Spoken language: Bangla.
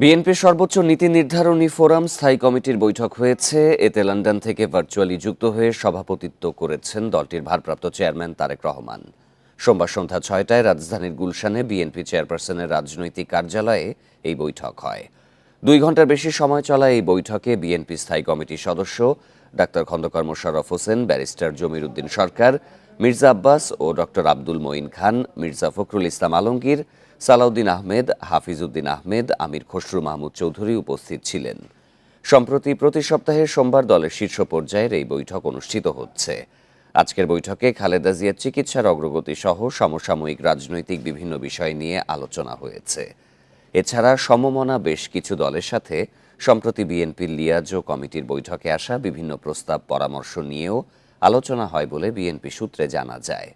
বিএনপির সর্বোচ্চ নীতি নির্ধারণী ফোরাম স্থায়ী কমিটির বৈঠক হয়েছে। এতে লন্ডন থেকে ভার্চুয়ালি যুক্ত হয়ে সভাপতিত্ব করেছেন দলটির ভারপ্রাপ্ত চেয়ারম্যান তারেক রহমান। সোমবার সন্ধ্যা ছয়টায় রাজধানীর গুলশানে বিএনপি চেয়ারপারসনের রাজনৈতিক কার্যালয়ে এই বৈঠক হয়। দুই ঘণ্টার বেশি সময় চলা এই বৈঠকে বিএনপি স্থায়ী কমিটির সদস্য ডাক্তার খন্দকার মোশাররফ হোসেন, ব্যারিস্টার জমির উদ্দিন সরকার মির্জা আব্বাস ও ডক্টর আব্দুল মঈন খান, মির্জা ফখরুল ইসলাম আলমগীর, সালাউদ্দিন আহমেদ, হাফিজউদ্দিন আহমেদ, আমির খসরু মাহমুদ চৌধুরী উপস্থিত ছিলেন। সম্প্রতি প্রতি সপ্তাহে সোমবার দলের শীর্ষ পর্যায়ের এই বৈঠক অনুষ্ঠিত হচ্ছে। আজকের বৈঠকে খালেদা জিয়ার চিকিৎসার অগ্রগতি সহ সমসাময়িক রাজনৈতিক বিভিন্ন বিষয় নিয়ে আলোচনা হয়েছে। এছাড়া সমমনা বেশ কিছু দলের সাথে সম্প্রতি বিএনপির লিয়াজো কমিটির বৈঠকে আসা বিভিন্ন প্রস্তাব, পরামর্শ নিয়েও আলোচনা হয় বলে বিএনপি সূত্রে জানা যায়।